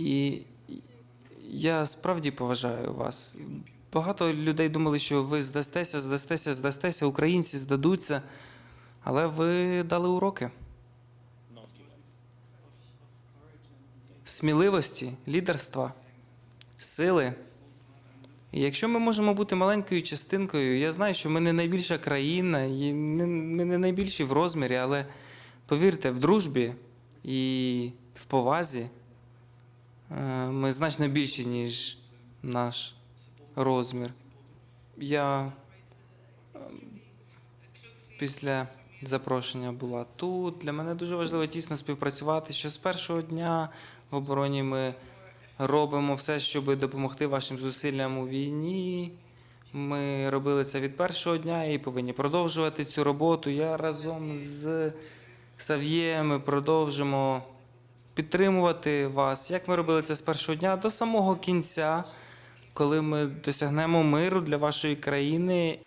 І я справді поважаю вас. Багато людей думали, що ви здастеся, здастеся, здастеся, українці здадуться, але ви дали уроки. Сміливості, лідерства, сили. І якщо ми можемо бути маленькою частинкою, я знаю, що ми не найбільша країна, і не- ми не найбільші в розмірі, але повірте, в дружбі і в повазі ми значно більші, ніж наш розмір. Я е, після запрошення була тут. Для мене дуже важливо тісно співпрацювати, що з першого дня в обороні ми робимо все, щоб допомогти вашим зусиллям у війні. Ми робили це від першого дня і повинні продовжувати цю роботу. Я разом з Сав'є ми продовжимо підтримувати вас, як ми робили це з першого дня до самого кінця, коли ми досягнемо миру для вашої країни.